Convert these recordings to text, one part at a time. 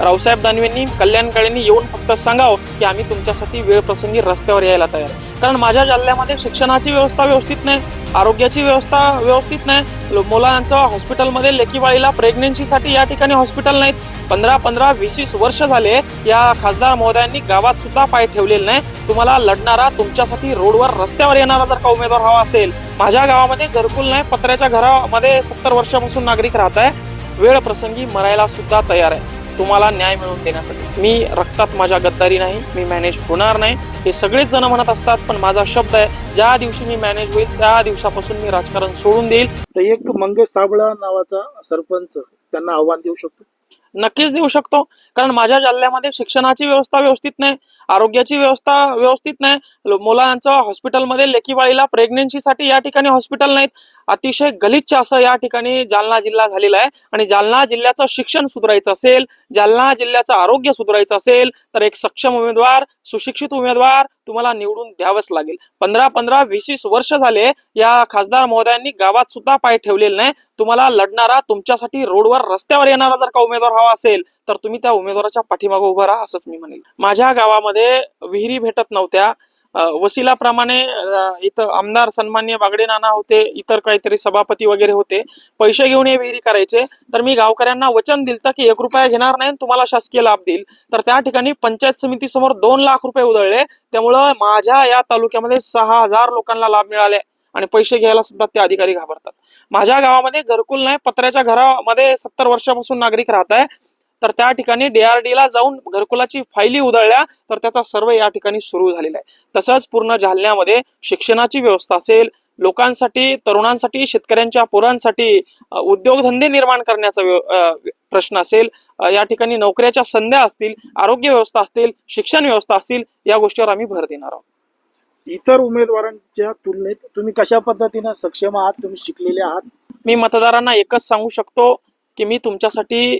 रावसाहेब दानवेंनी कल्याण येऊन फक्त सांगावं की आम्ही तुमच्यासाठी वेळ प्रसंगी रस्त्यावर यायला तयार आहे. कारण माझ्या जिल्ह्यामध्ये शिक्षणाची व्यवस्था व्यवस्थित नाही आरोग्याची व्यवस्था व्यवस्थित नाही. मुलांचं हॉस्पिटलमध्ये लेकीवाळीला प्रेग्नेन्सीसाठी या ठिकाणी हॉस्पिटल नाहीत. पंधरा पंधरा वीस वीस वर्ष झाले या खासदार महोदयांनी गावात सुद्धा पाय ठेवलेले नाही. तुम्हाला लढणारा तुमच्यासाठी रोडवर रस्त्यावर येणारा जर का उमेदवार हवा असेल माझ्या गावामध्ये घरकुल नाही पत्र्याच्या घरामध्ये सत्तर वर्षापासून नागरिक राहत आहे वेळ प्रसंगी मरायला सुद्धा तयार आहे. तुम्हाला न्याय मिळवून देण्यासाठी. मी रक्तात माझ्या गद्दारी नाही मी मॅनेज होणार नाही. हे सगळेच जण म्हणत असतात पण माझा शब्द आहे ज्या दिवशी मी मॅनेज होईल त्या दिवसापासून मी राजकारण सोडून देईल. तर एक मंगेश साबळा नावाचा सरपंच त्यांना आव्हान देऊ शकतो? नक्कीच देऊ शकतो. कारण माझ्या जिल्ह्यामध्ये शिक्षणाची व्यवस्था व्यवस्थित नाही आरोग्याची व्यवस्था व्यवस्थित नाही. मुलांचं हॉस्पिटलमध्ये लेकीबाळीला प्रेग्नेन्सीसाठी या ठिकाणी हॉस्पिटल नाहीत. अतिशय गलिच्छ असं या ठिकाणी जालना जिल्हा झालेला आहे. आणि जालना जिल्ह्याचं शिक्षण सुधारायचं असेल जालना जिल्ह्याचं आरोग्य सुधारायचं असेल तर एक सक्षम उमेदवार सुशिक्षित उमेदवार तुम्हाला निवडून द्यावंच लागेल. पंधरा पंधरा वीस वीस वर्ष झाले या खासदार महोदयांनी गावात सुद्धा पाय ठेवलेले नाही. तुम्हाला लढणारा तुमच्यासाठी रोडवर रस्त्यावर येणारा जर का उमेदवार प्रभाव असेल तर तुम्ही त्या उमेदवाराच्या पाठीमागे उभा राहा असंच मी म्हणेल. माझ्या गावामध्ये विहिरी भेटत नव्हत्या. वसिलाप्रमाणे इथं आमदार सन्मान्य बागडे नाना होते इतर काहीतरी सभापती वगैरे होते. पैसे घेऊन हे विहिरी करायचे. तर मी गावकऱ्यांना वचन दिलं की एक रुपया घेणार नाही आणि तुम्हाला शासकीय लाभ देईल. तर त्या ठिकाणी पंचायत समितीसमोर दोन लाख रुपये उधळले. त्यामुळं माझ्या या तालुक्यामध्ये सहा हजार लोकांना लाभ मिळाले. आणि पैसे घ्यायला सुद्धा ते अधिकारी घाबरतात. माझ्या गावामध्ये घरकुल नाही पत्र्याच्या घरामध्ये सत्तर वर्षापासून नागरिक राहत आहे. तर त्या ठिकाणी डीआरडी ला जाऊन घरकुलाची फायली उधळल्या तर त्याचा सर्व या ठिकाणी सुरू झालेला आहे. तसंच पूर्ण जालन्यामध्ये शिक्षणाची व्यवस्था असेल लोकांसाठी तरुणांसाठी शेतकऱ्यांच्या पोरांसाठी उद्योगधंदे निर्माण करण्याचा प्रश्न असेल या ठिकाणी नोकऱ्याच्या संध्या असतील आरोग्य व्यवस्था असतील शिक्षण व्यवस्था असतील या गोष्टीवर आम्ही भर देणार आहोत. इतर उमेदवारांच्या तुलनेत तुम्ही कशा पद्धतीनं सक्षम आहात? तुम्ही शिकलेले आहात? मी मतदारांना एकच सांगू शकतो की मी तुमच्यासाठी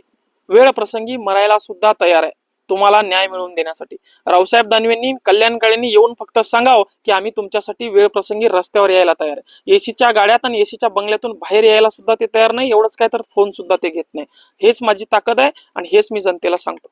वेळ प्रसंगी मरायला सुद्धा तयार आहे. तुम्हाला न्याय मिळवून देण्यासाठी. रावसाहेब दानवेंनी कल्याणकाळींनी येऊन फक्त सांगावं की आम्ही तुमच्यासाठी वेळ प्रसंगी रस्त्यावर यायला तयार आहे. एसीच्या गाड्यात आणि एसीच्या बंगल्यातून बाहेर यायला सुद्धा ते तयार नाही एवढंच काय तर फोन सुद्धा ते घेत नाही. हेच माझी ताकद आहे आणि हेच मी जनतेला सांगतो.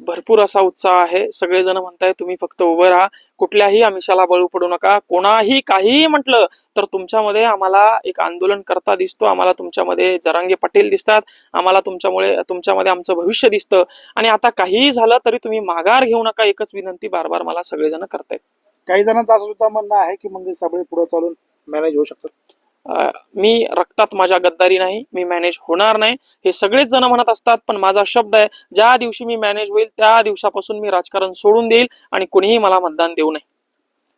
भरपूर असा उत्साह आहे. सगळेजण म्हणताय तुम्ही फक्त उभं राहा. कुठल्याही आमिषाला बळू पडू नका. कोणाही काहीही म्हटलं तर तुमच्यामध्ये आम्हाला एक आंदोलन करता दिसतो. आम्हाला तुमच्यामध्ये जरांगे पाटील दिसतात. आम्हाला तुमच्यामुळे तुमच्यामध्ये आमचं भविष्य दिसतं. आणि आता काहीही झालं तरी तुम्ही माघार घेऊ नका. एकच विनंती बार बार मला सगळेजण करतायत. काही जणांचं असं सुद्धा म्हणणं आहे की मग सगळे पुढे चालून मॅनेज होऊ शकतात. मी रक्तात माझ्या गद्दारी नाही मी मॅनेज होणार नाही. हे सगळेच जण म्हणत असतात पण माझा शब्द आहे ज्या दिवशी मी मॅनेज होईल त्या दिवसापासून मी राजकारण सोडून देईल आणि कुणीही मला मतदान देऊ नये.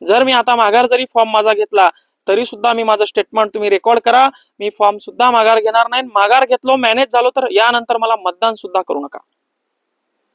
जर मी आता माघार जरी फॉर्म माझा घेतला तरी सुद्धा मी माझं स्टेटमेंट तुम्ही रेकॉर्ड करा. मी फॉर्म सुद्धा माघार घेणार नाही. माघार घेतलो मॅनेज झालो तर यानंतर मला मतदान सुद्धा करू नका.